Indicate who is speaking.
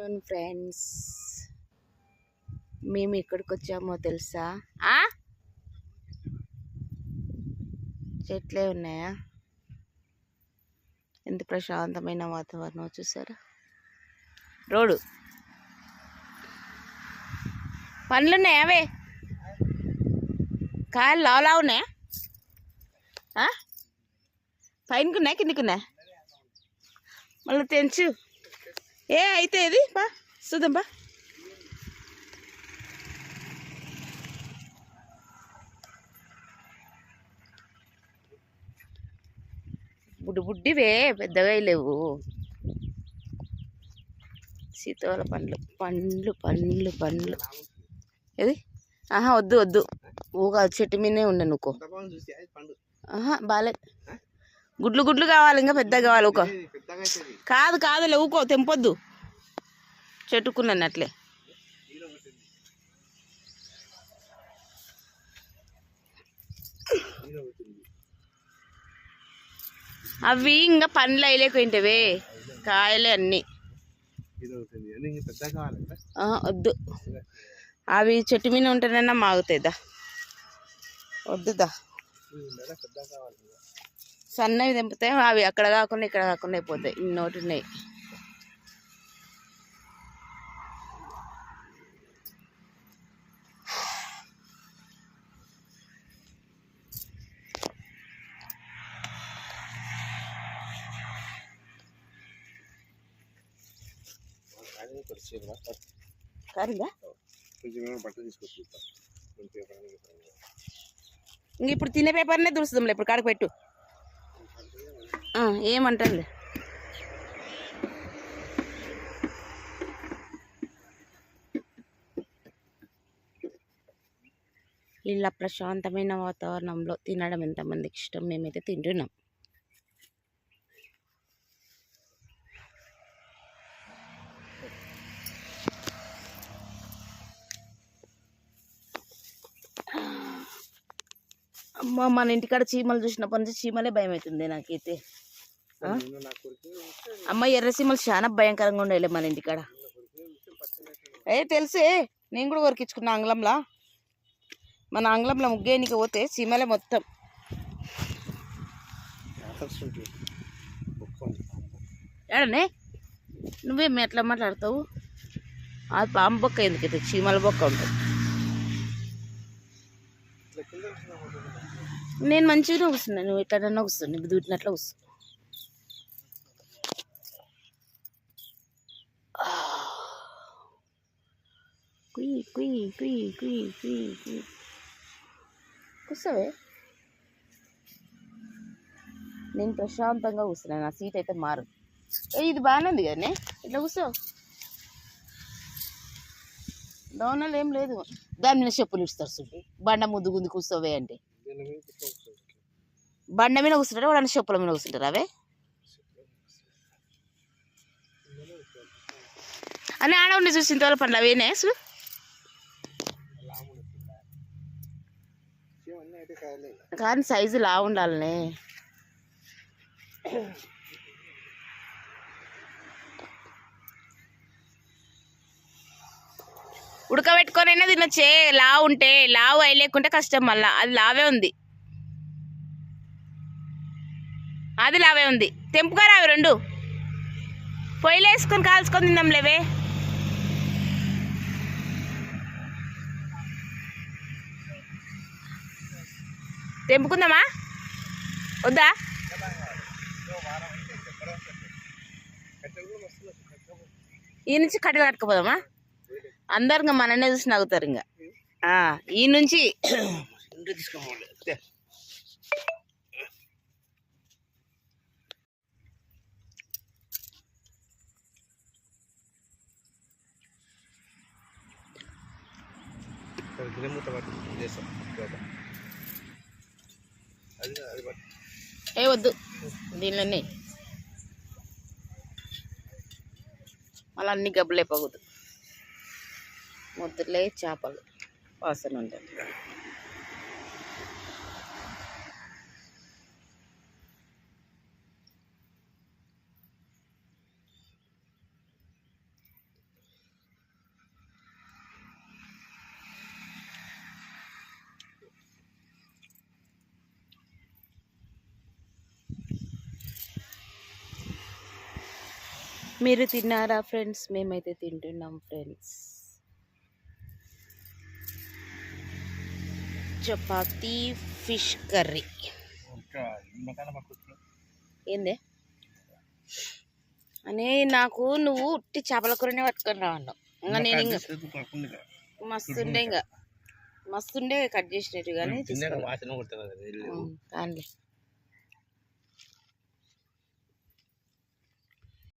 Speaker 1: Afternoon friends మేము ఇక్కడికి వచ్చామో తెలుసా చెట్లే ఉన్నాయా? ఎంత ప్రశాంతమైన వాతావరణం చూసారా? రోడ్డు. పండ్లు ఉన్నాయా అవే? కాయలు లావులా ఉన్నాయా? పైనకున్నాయా? పైనకి మళ్ళీ తెంచు. ఏ అయితే ఇది బా చూద్దాం బా. బుడ్డి బుడ్డివే పెద్దగా లేవు. సీతాఫల పండ్లు పండ్లు పండ్లు పండ్లు. ఏది? ఆహా వద్దు వద్దు. ఊగా చెట్టు మీదనే ఉండే నువ్వు. ఆహా బాలే. గుడ్లు గుడ్లు కావాలి ఇంకా పెద్దగా కావాలి ఊకో. కాదు కాదులే ఊకో తెంపొద్దు. చెట్టుకున్నాను అట్లే అవి ఇంకా పండ్లు అయ్యలేకపోయింటవే కాయలే అన్నీ. వద్దు. అవి చెట్టు మీద ఉంటేనన్నా మాగుతాయిదా. వద్దుదా. సన్నవి తెంపితే అవి అక్కడ కాకుండా ఇక్కడ కాకుండా అయిపోతాయి ఇన్నోటి ఉన్నాయి. ఇంక ఇప్పుడు తినే పేపర్నే దురుస్తుందిలే ఇప్పుడు కాడకు పెట్టు. ఆ, ఏమంటానులే ఇలా ప్రశాంతమైన వాతావరణంలో తినడం ఎంతమందికి ఇష్టం? మేమైతే తింటున్నాం. అమ్మ మన ఇంటికాడ చీమలు చూసినప్పటి నుంచి చీమలే భయం అవుతుంది నాకైతే అమ్మ ఎర్ర చీమలు చాలా భయంకరంగా ఉండేలే మన ఇంటికాడ. ఏ తెలుసే నేను కూడా కొరికించుకున్నా ఆంగ్లంలా మన ఆంగ్లంలో ముగ్గేనికి పోతే చీమలే మొత్తం. ఏడనే? నువ్వేం ఎట్లా మాట్లాడతావు? అది పాము బొక్క ఎందుకైతే? చీమల బొక్క ఉంటుంది. నేను మంచిగానే కూర్చున్నా నువ్వు ఎట్లన్నా కూర్చున్నా నువ్వు దూటినట్లు కూర్చో. కుయ్ కుయ్ కుయ్ కుయ్ కుయ్ కుయ్ కూర్చోవే. నేను ప్రశాంతంగా కూర్చున్నాను నా సీట్ అయితే మారు ఇది బాగానే ఉంది కదనే? ఇట్లా కూర్చో. దోనలు ఏం లేదు. దాని మీద చెప్పులు ఇస్తారు చూడు. బండ ముద్దు గుంది కూర్చోవే అంటే. బండ మీద కూర్చుంటారా. వాడు చెప్పుల మీద కూర్చుంటారా అవే? అని ఆడ ఉండి చూసిన తోల పండ్లు అవేనే
Speaker 2: ఇక.
Speaker 1: కానీ సైజు లా ఉండాలనే ఉడకబెట్టుకొనైనా తినొచ్చే. లావు ఉంటే లావు అయ్యలేకుంటే కష్టం మళ్ళా. అది లావే ఉంది. అది లావే ఉంది. తెంపుకోరా అవి రెండు. పొయ్యిలో వేసుకొని కాల్చుకొని తిందాం లేవే. తెంపుకుందామా? వద్దా? ఈ నుంచి కట్టెలు కట్టుకుపోదామా? అందరు ఇంకా మననే చూసి నవ్వుతారు ఇంకా ఆ, ఈ నుంచి. ఏ వద్దు దీనిలోనే. మళ్ళీ అన్ని గబ్బులే పగుదు ముద్దులే చేపలు వాసన ఉంటుంది మీరు తిన్నారా ఫ్రెండ్స్? మేమైతే తింటున్నాం ఫ్రెండ్స్. Chapati fish curry. ఏందే? అని నాకు నువ్వు ఉట్టి చేపల కూరనే పట్టుకొని రావన్నావు. ఇంకా నేను ఇంకా మస్తుండే ఇంకా. మస్తుండే కట్ చేసినట్టు కానీ కానిలే